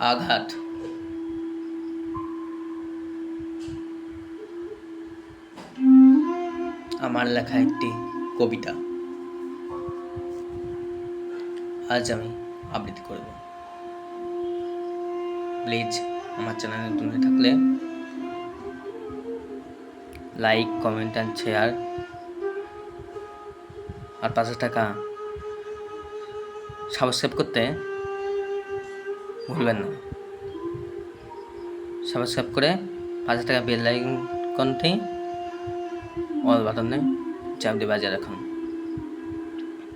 আঘাত। আমার লেখা একটি কবিতা। আজ আমি আবৃত্তি করব। প্লিজ আমার চ্যানেল নতুন হয়ে থাকলে লাইক কমেন্ট অ্যান্ড শেয়ার আর পাঁচশো টাকা সাবস্ক্রাইব করতে ভুলবেন না। সাবস্ক্রাইব করে পাঁচ হাজার টাকা বেল লাইকনটি অল বাটনে চাপ দিয়ে বাজিয়ে রাখুন।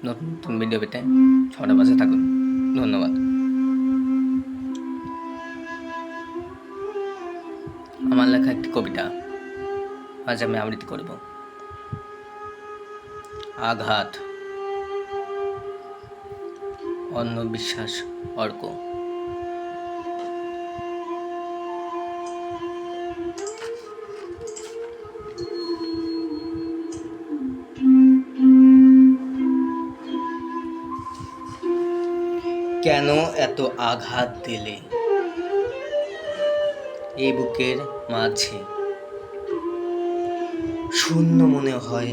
নতুন নতুন ভিডিও পেতে ছটা পাশে থাকুন। ধন্যবাদ। আমার লেখা একটি কবিতা, আজ আমি আবৃত্তি করব। আঘাত অন্য বিশ্বাস অর্ক। কেন এত আঘাত দিলে? এই বুকের মাঝে শূন্য মনে হয়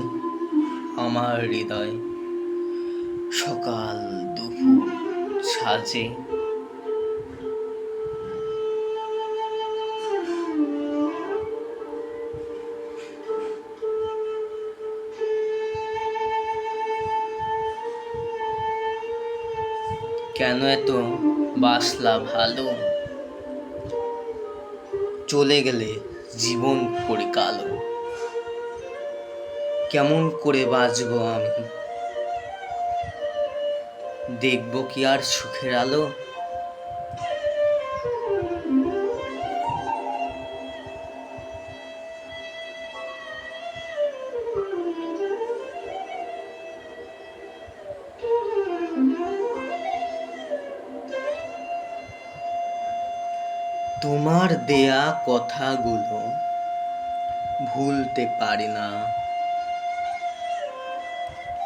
আমার হৃদয়। সকাল দুপুর সাজে কেন এত বাসলা ভালো? চলে গেলে জীবন করে কেমন করে বাঁচব আমি? দেখব কি আর সুখের আলো? তোমার দেয়া কথাগুলো ভুলতে পারি না।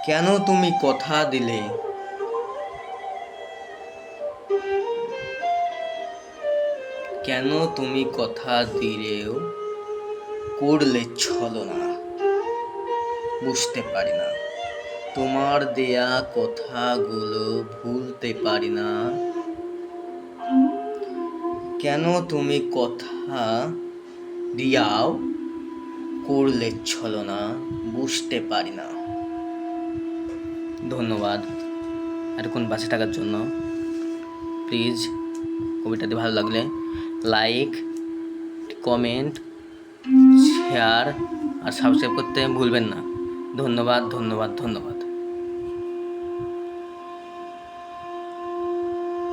কেন তুমি কথা দিলে? কেন তুমি কথা দিলেও করলে ছলনা বুঝতে পারি না। তোমার দেয়া কথাগুলো ভুলতে পারি না। কেন তুমি কথা দিয়াও করলে ছলনা বুঝতে পারি না। ধন্যবাদ। এতক্ষণ বাঁচে থাকার জন্য প্লিজ কবিতাটি ভালো লাগলে লাইক কমেন্ট শেয়ার আর সাবস্ক্রাইব করতে ভুলবেন না। ধন্যবাদ ধন্যবাদ ধন্যবাদ।